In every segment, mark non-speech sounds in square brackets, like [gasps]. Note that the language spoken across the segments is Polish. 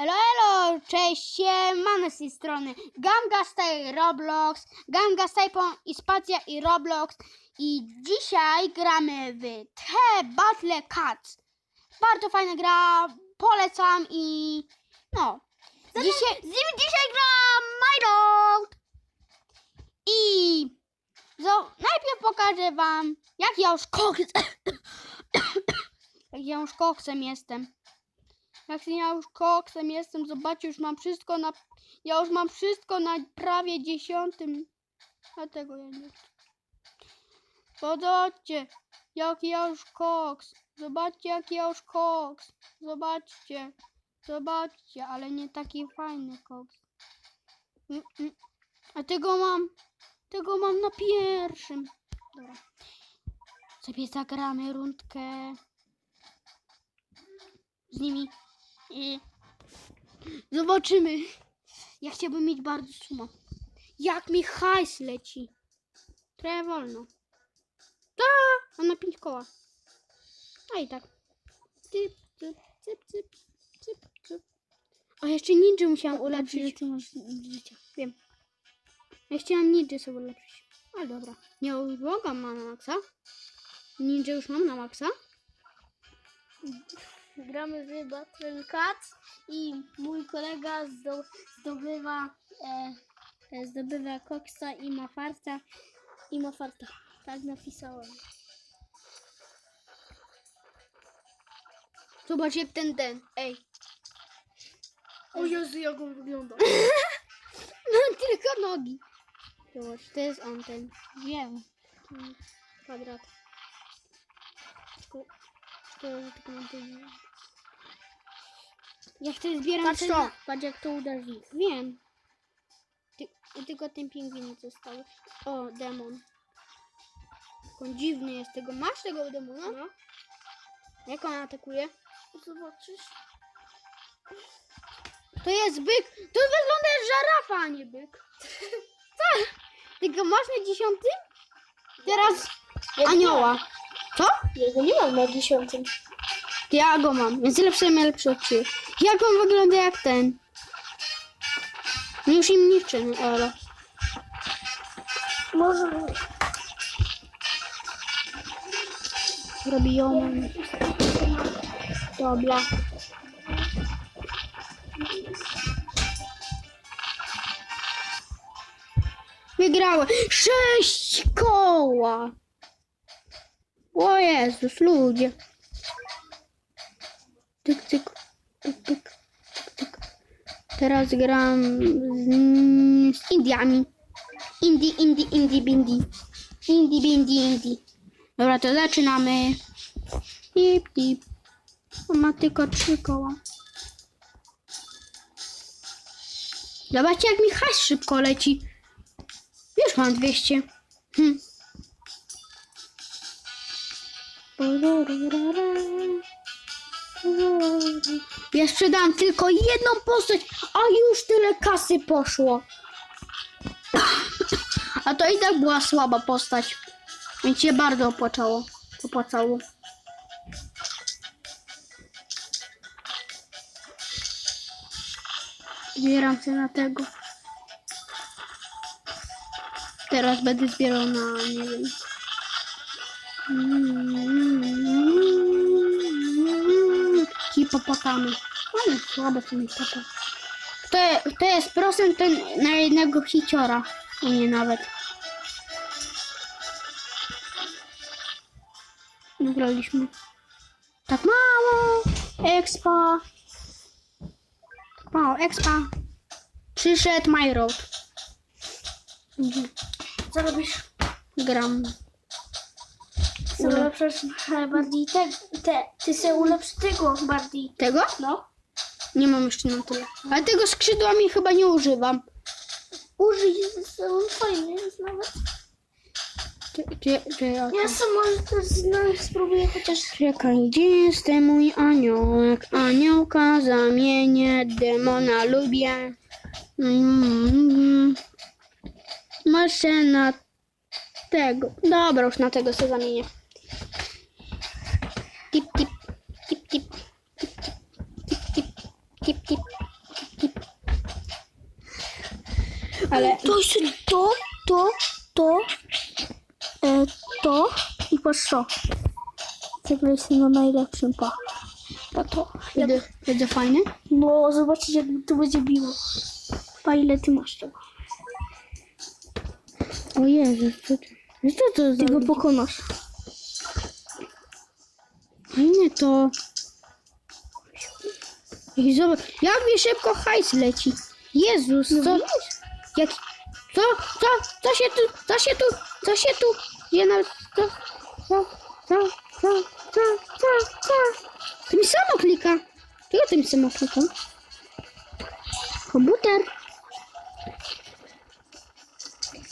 Elo, elo, cześć, mamy z tej strony Gamgastaj Roblox, Gamgastaj i Spacja i Roblox i dzisiaj gramy w The Battle Cats. Bardzo fajna gra, polecam i no. Dzisiaj, z nim dzisiaj gra Minecraft i zo, najpierw pokażę wam jak ja już koks, [coughs] jak ja już koksem jestem. Jak ja już koksem jestem, zobaczcie, już mam wszystko na... Ja już mam wszystko na prawie dziesiątym. Dlatego ja nie chcę. Zobaczcie, jak ja już koks. Zobaczcie, jak ja już koks. Zobaczcie. Zobaczcie, ale nie taki fajny koks. Mm, mm. A tego mam... Tego mam na pierwszym. Dobra. Sobie zagramy rundkę z nimi. I zobaczymy. Ja chciałbym mieć bardzo suma. Jak mi hajs leci. Trochę wolno. Ta, a na pięć koła. A i tak. Cyp, cyp, cyp, cyp, cyp, cyp. A jeszcze ninja musiałam ulepszyć. ty masz życia? Wiem. Ja chciałam ninja sobie ulepszyć. Ale dobra. Nie ubogam mam na maksa. Ninja już mam na maksa. Gramy w Battle i mój kolega zdo, zdobywa e, e, zdobywa koksa i ma farta i ma farta. Tak napisałem. Zobacz jak ten ten. Ej. O Jezu, jak on wygląda. [laughs] Mam tylko nogi. Zobacz, to jest on ten. Wiem. Kwadrat. Szkoda, że tylko mam ten. Ja chcę zbieram Patrz ten... to, patrz jak to uderzy. Wiem. Ty, tylko ten pingwin został. O, demon. On dziwny jest tego. Masz tego demona? No. Jak on atakuje? Zobaczysz? To jest byk. To wygląda jak żarafa, a nie byk. Co? [laughs] Tylko masz na dziesiątym? Teraz anioła. Co? Jego nie mam na dziesiątym. Ja go mam, więc lepszy lepszy od ciebie. Jak on wygląda jak ten? No Już im niszczę, ale. Może Robi ją. Dobra. Wygrałem. Sześć koła. O Jezus, ludzie. Tyk, tyk, tyk, tyk, tyk. Teraz gram z, z Indiami. Indi, Indi, Indi, Bindi. Indi, Bindi, Indi. Dobra, to zaczynamy. Pip, pip. On ma tylko trzy koła. Zobaczcie, jak mi hajs szybko leci. Już mam 200. Hm. Ja sprzedałam tylko jedną postać, a już tyle kasy poszło. A to i tak była słaba postać. Więc się bardzo opłacało. Opłacało. Zbieram się na tego. Teraz będę zbierał na, nie wiem. Hipopotamy. Ale słabe są hipopotamy. To, to jest procent ten na jednego hiciora. U mnie nawet. Wygraliśmy. Tak mało. Expa. Tak mało. Expa. Przyszedł My Road. Mhm. Co robisz? Gram. Ulepszyć bardziej te, te, ty se ulepsz tego bardziej. Tego? No. Nie mam jeszcze na tyle. Ale tego skrzydłami chyba nie używam. Użyj, on fajny jest nawet. Czy, czy, czy, ja Ja sam może też no, spróbuję chociaż. Czekaj, gdzie jest ten mój aniołek? Aniołka zamienię, demona lubię. Mm, Może na tego. Dobra, już na tego sobie zamienię. Ale To jest to, to, to, e, to i patrz to. Jestem na najlepszym, pa. Pa to. będzie, będzie fajny. No, zobaczycie jak to będzie biło. Pa ile ty masz tego. O Jezu, co to? Co to za... Ty go pokonasz. Fajne to. I zobacz, jak mi szybko hajs leci. Jezus, co? Jak... Co? Co? Co się tu? Co się tu? Co się tu? Je na... Co? Co? Co? Co? Co? Co? Co? To mi samo klika. Czego to mi samo klika? Komputer.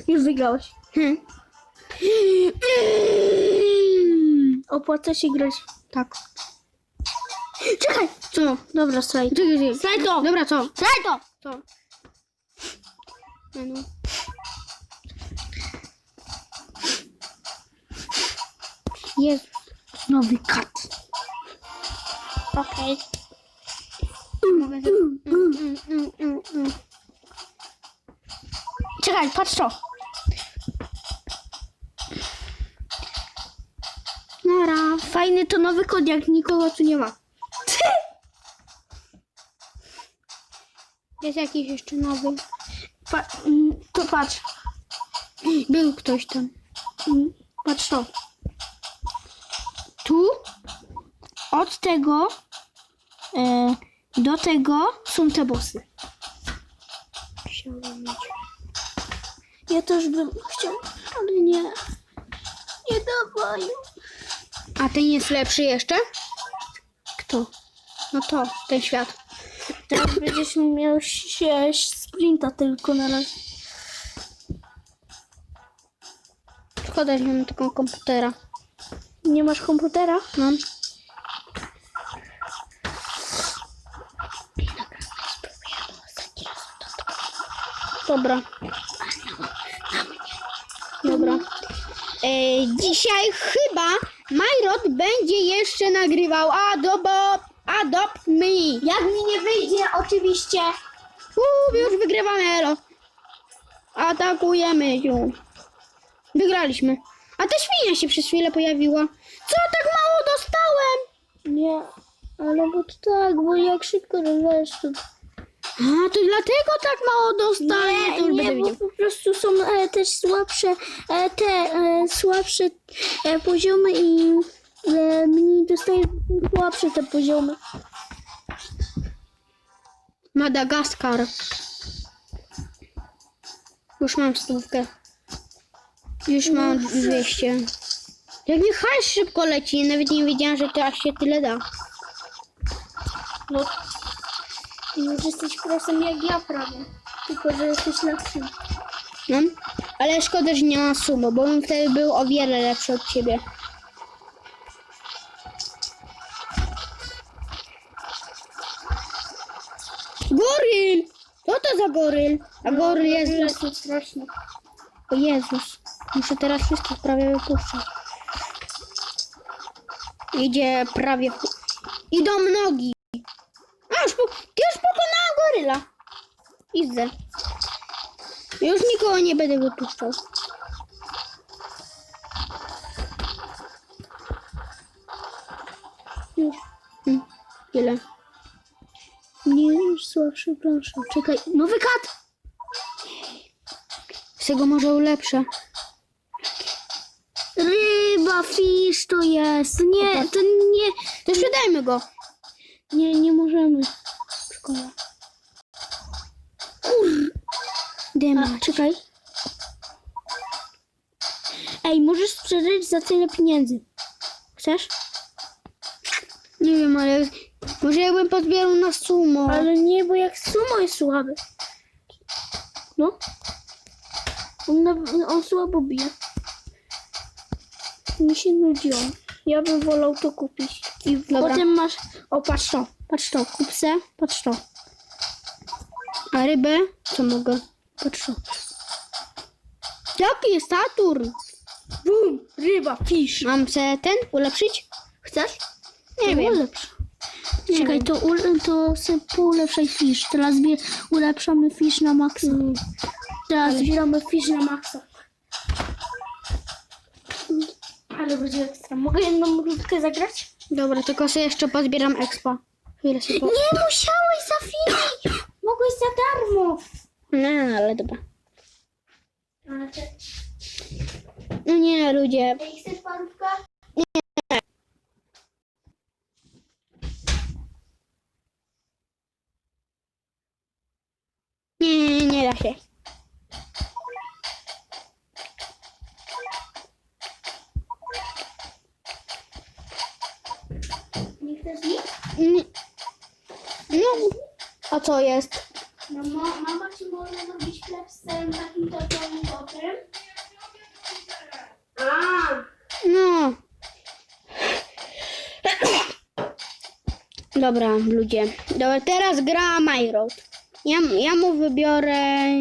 Już wygrałeś. Hmm. [gasps] Opłaca się grać. Tak. Czekaj! Co? Dobra, straj. Czekaj, to! Dobra, co? Straj to! Co? No. Jezus. Nowy kat. Okej. Mogę mm, mm, mm, mm, mm. Czekaj, patrz to. Nara. Fajny to nowy kod, jak nikogo tu nie ma. Jest jakiś jeszcze nowy. Pa, mm, to patrz. Był ktoś tam. Mm, Patrz to. Tu? Od tego e, do tego są te bossy. Chciałbym mieć. Ja też bym chciał, ale nie. Nie dawaj. A ten jest lepszy jeszcze? Kto? No to, ten świat. Teraz będziesz miał się sprinta tylko na razie. Szkoda, że mam taką komputera. Nie masz komputera? Mam. Dobra. Dobra. E, dzisiaj chyba Majrod będzie jeszcze nagrywał Adobe, Adopt Me. Jak mi nie wyjdzie, oczywiście. Uuu, już wygrywamy, elo. Atakujemy ją. Wygraliśmy. A ta świnia się przez chwilę pojawiła. Co, tak mało dostałem? Nie, ale bo to tak, bo jak szybko rozwalasz to... A, to dlatego tak mało dostałem. to już Nie, będę bo widział. po prostu są e, też słabsze, e, te e, słabsze e, poziomy i e, mniej dostaje słabsze te poziomy. Madagaskar. Już mam stówkę. Już mam 200. Jak mi hajs szybko leci, nawet nie wiedziałam, że to aż się tyle da. No, już jesteś prosem jak ja prawie, tylko że jesteś lepszy. No, ale szkoda, że nie ma sumo, bo bym wtedy był o wiele lepszy od ciebie. Goryl! Co to za goryl? A goryl jest... jest straszny. O Jezus. Muszę teraz wszystko prawie wypuszczać. Idzie prawie... Idą nogi. A, już, po... Ty już pokonała goryla. Idę. Już nikogo nie będę wypuszczał. Już. Hmm. Nie, już słabszy proszę. Czekaj, nowy kat! Z tego może ulepszę. Ryba, fish to jest. Nie, to nie, To sprzedajmy go. nie, nie możemy. Szkoda. Dema. A, czekaj. Ej, możesz sprzedać za tyle pieniędzy. Chcesz? Nie wiem, ale może jakbym pozbierał na sumo. Ale nie, bo jak sumo jest słaby. No. On, na, on słabo bije. Mi się nudziło. Ja bym wolał to kupić. I Dobra. potem masz... O, patrz to. Patrz to. Kup se. Patrz to. A rybę? Co mogę? Patrz to. Jaki jest Saturn? Bum! Ryba, fish. Mam se ten ulepszyć? Chcesz? Nie To wiem. Ulepsz. Czekaj, to, ule, to se poulepszaj fish. Teraz ulepszamy fish na maksa. Teraz zbieramy fish na maksa. Ale będzie ekstra. Mogę jedną rundkę zagrać? Dobra, tylko sobie jeszcze pozbieram expo. Chwilę sobie po... Nie musiałeś za Filip! Mogłeś za darmo! Nie, ale dobra. Ale te... No nie, ludzie. Ej, chcesz parówkę? No, a co jest? No, ma, mama ci może zrobić chleb z całym takim tortowym bokiem. A, No. Dobra, ludzie. Dobra, teraz gra My Road. Ja, ja mu wybiorę